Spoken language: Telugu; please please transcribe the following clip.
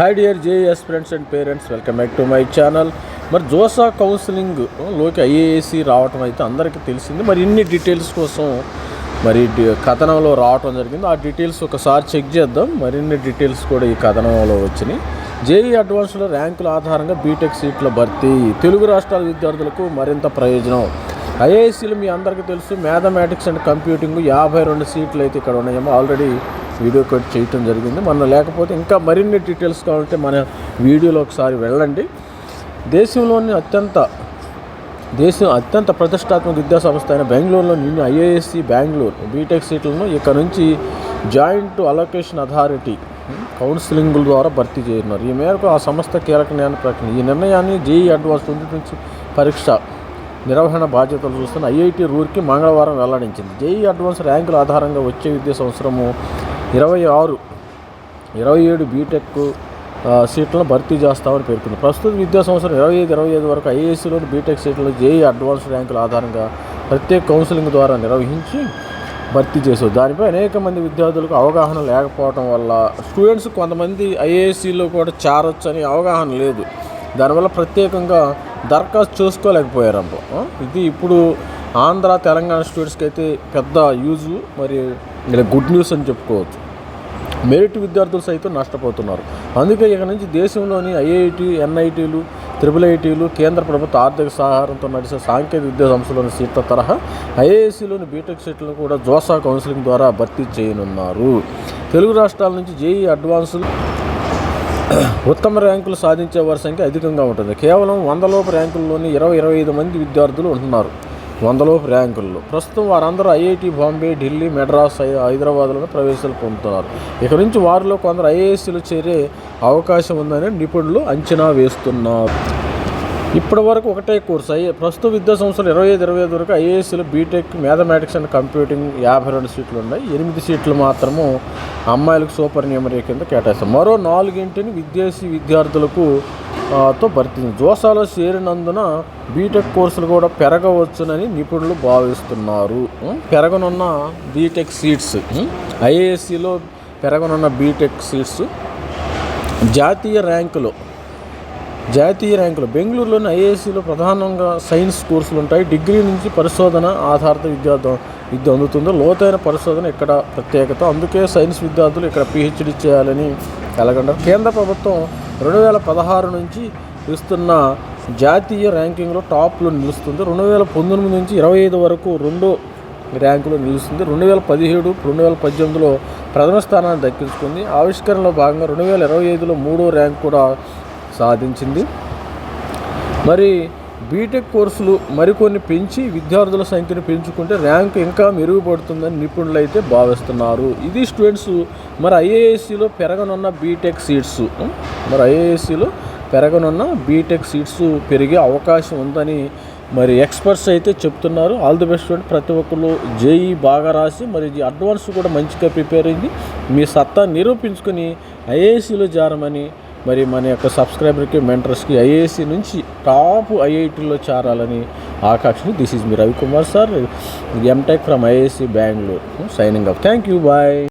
Hi dear JEE friends and parents welcome back to my channel మరి జోసా కౌన్సిలింగ్లోకి ఐఏఎస్సి రావటం అయితే అందరికీ తెలిసింది. మరి ఇన్ని డీటెయిల్స్ కోసం మరి కథనంలో రావటం జరిగింది. ఆ డీటెయిల్స్ ఒకసారి చెక్ చేద్దాం. మరిన్ని డీటెయిల్స్ కూడా ఈ కథనంలో వచ్చినాయి. జేఈ అడ్వాన్స్లో ర్యాంకుల ఆధారంగా బీటెక్ సీట్ల భర్తీ. తెలుగు రాష్ట్రాల విద్యార్థులకు మరింత ప్రయోజనం. ఐఏఎస్సీలు మీ అందరికీ తెలుసు. మ్యాథమెటిక్స్ అండ్ కంప్యూటింగ్ యాభై రెండు సీట్లు అయితే ఇక్కడ ఉన్నాయేమో ఆల్రెడీ వీడియో కట్ చేయటం జరిగింది. మన లేకపోతే ఇంకా మరిన్ని డీటెయిల్స్ కావాలంటే మన వీడియోలో ఒకసారి వెళ్ళండి. దేశంలోని అత్యంత దేశం అత్యంత ప్రతిష్టాత్మక విద్యా సంస్థ అయిన బెంగళూరులో నిన్న ఐఏఎస్సి బెంగళూరు బీటెక్ సీట్లను ఇక్కడ నుంచి జాయింట్ అలొకేషన్ అథారిటీ కౌన్సిలింగ్ ద్వారా భర్తీ చేయనున్నారు. ఈ మేరకు ఆ సంస్థ కీలక నిర్ణయాన్ని ప్రకటన ఈ నిర్ణయాన్ని జేఈ అడ్వాన్స్ ట్వంటీ నుంచి పరీక్ష నిర్వహణ బాధ్యతలు చూస్తున్న ఐఐటి రూర్కి మంగళవారం వెల్లడించింది. జేఈ అడ్వాన్స్ ర్యాంకుల ఆధారంగా వచ్చే విద్యా సంవత్సరము ఇరవై ఆరు ఇరవై ఏడు బీటెక్ సీట్లను భర్తీ చేస్తామని పేర్కొంది. ప్రస్తుత విద్యా సంవత్సరం ఇరవై ఐదు ఇరవై ఐదు వరకు ఐఏఎస్సీలోని బీటెక్ సీట్లను జేఈ అడ్వాన్స్ ర్యాంకుల ఆధారంగా ప్రత్యేక కౌన్సిలింగ్ ద్వారా నిర్వహించి భర్తీ చేశారు. దానిపై అనేక మంది విద్యార్థులకు అవగాహన లేకపోవడం వల్ల స్టూడెంట్స్ కొంతమంది ఐఏఎస్సీలో కూడా చేరొచ్చు అని అవగాహన లేదు. దానివల్ల ప్రత్యేకంగా దరఖాస్తు చేసుకోలేకపోయారంట. ఇది ఇప్పుడు ఆంధ్ర తెలంగాణ స్టూడెంట్స్కి అయితే పెద్ద యూజ్ మరి గుడ్ న్యూస్ అని చెప్పుకోవచ్చు. మెరిట్ విద్యార్థులు సైతం నష్టపోతున్నారు. అందుకే ఇక నుంచి దేశంలోని ఐఐటి ఎన్ఐటీలు త్రిపుల్ ఐటీలు కేంద్ర ప్రభుత్వ ఆర్థిక సహకారంతో నడిచే సాంకేతిక విద్యా సంస్థలోని సీట్ల తరహా ఐఏఎస్సీలోని బీటెక్ సీట్లను కూడా జోసా కౌన్సిలింగ్ ద్వారా భర్తీ చేయనున్నారు. తెలుగు రాష్ట్రాల నుంచి జేఈ అడ్వాన్సులు ఉత్తమ ర్యాంకులు సాధించే వారి సంఖ్య అధికంగా ఉంటుంది. కేవలం వందలోపు ర్యాంకుల్లోని ఇరవై ఇరవై ఐదు మంది విద్యార్థులు ఉంటున్నారు. వందలో ర్యాంకుల్లో ప్రస్తుతం వారందరూ ఐఐటి బాంబే ఢిల్లీ మెడ్రాస్ హై- హైదరాబాద్లోనే ప్రవేశాలు పొందుతున్నారు. ఇక నుంచి వారిలో కొందరు ఐఏఎస్లు చేరే అవకాశం ఉందని నిపుణులు అంచనా వేస్తున్నారు. ఇప్పటి వరకు ఒకటే కోర్సు. అయ్యే ప్రస్తుత విద్యా సంవత్సరం ఇరవై ఐదు ఇరవై ఐదు వరకు ఐఏఎస్లు బీటెక్ మ్యాథమెటిక్స్ అండ్ కంప్యూటింగ్ యాభై రెండు సీట్లు ఉన్నాయి ఎనిమిది సీట్లు మాత్రము అమ్మాయిలకు సూపర్ న్యూమరీ కింద కేటాయిస్తారు. మరో నాలుగింటిని విద్యార్థి విద్యార్థులకు తో భర్తీ జోసాలో చేరినందున బీటెక్ కోర్సులు కూడా పెరగవచ్చునని నిపుణులు భావిస్తున్నారు. పెరగనున్న బీటెక్ సీట్స్ ఐఏఎస్సిలో పెరగనున్న బీటెక్ సీట్స్ జాతీయ ర్యాంకులో. జాతీయ ర్యాంకులు. బెంగళూరులోని ఐఏఎస్సీలో ప్రధానంగా సైన్స్ కోర్సులు ఉంటాయి డిగ్రీ నుంచి పరిశోధన ఆధారిత విద్యార్థు విద్య అందుతుంది. లోతైన పరిశోధన ఇక్కడ ప్రత్యేకత. అందుకే సైన్స్ విద్యార్థులు ఇక్కడ పిహెచ్డి చేయాలని కలగంటారు కేంద్ర ప్రభుత్వం రెండు వేల పదహారు నుంచి ఇస్తున్న జాతీయ ర్యాంకింగ్లో టాప్లో నిలుస్తుంది. రెండు వేల పంతొమ్మిది నుంచి ఇరవై ఐదు వరకు రెండో ర్యాంకులో నిలుస్తుంది. రెండు వేల పదిహేడు రెండు వేల పద్దెనిమిదిలో ప్రథమ స్థానాన్ని దక్కించుకుంది. ఆవిష్కరణలో భాగంగా రెండు వేల ఇరవై ఐదులో మూడో ర్యాంక్ కూడా సాధించింది. మరి బీటెక్ కోర్సులు మరికొన్ని పెంచి విద్యార్థుల సంఖ్యను పెంచుకుంటే ర్యాంక్ ఇంకా మెరుగుపడుతుందని నిపుణులు అయితే భావిస్తున్నారు. ఇది స్టూడెంట్స్ మరి ఐఏఎస్సిలో పెరగనున్న బీటెక్ సీట్స్. మరి ఐఏఎస్సిలో పెరగనున్న బీటెక్ సీట్స్ పెరిగే అవకాశం ఉందని మరి ఎక్స్పర్ట్స్ అయితే చెప్తున్నారు. ఆల్ ది బెస్ట్ స్టూడెంట్ ప్రతి ఒక్కరు జేఈ బాగా రాసి మరి ఇది అడ్వాన్స్ కూడా మంచిగా ప్రిపేర్ అయింది మీ సత్తా నిరూపించుకొని ఐఏఎస్సిలో జారమని మరి మన యొక్క సబ్స్క్రైబర్కి మెంటర్స్కి ఐఏఎస్సి నుంచి టాప్ ఐఐటీలో చేరాలని ఆకాక్షని this is me Ravikumar sir. MTech from IISc Bengaluru signing up thank you bye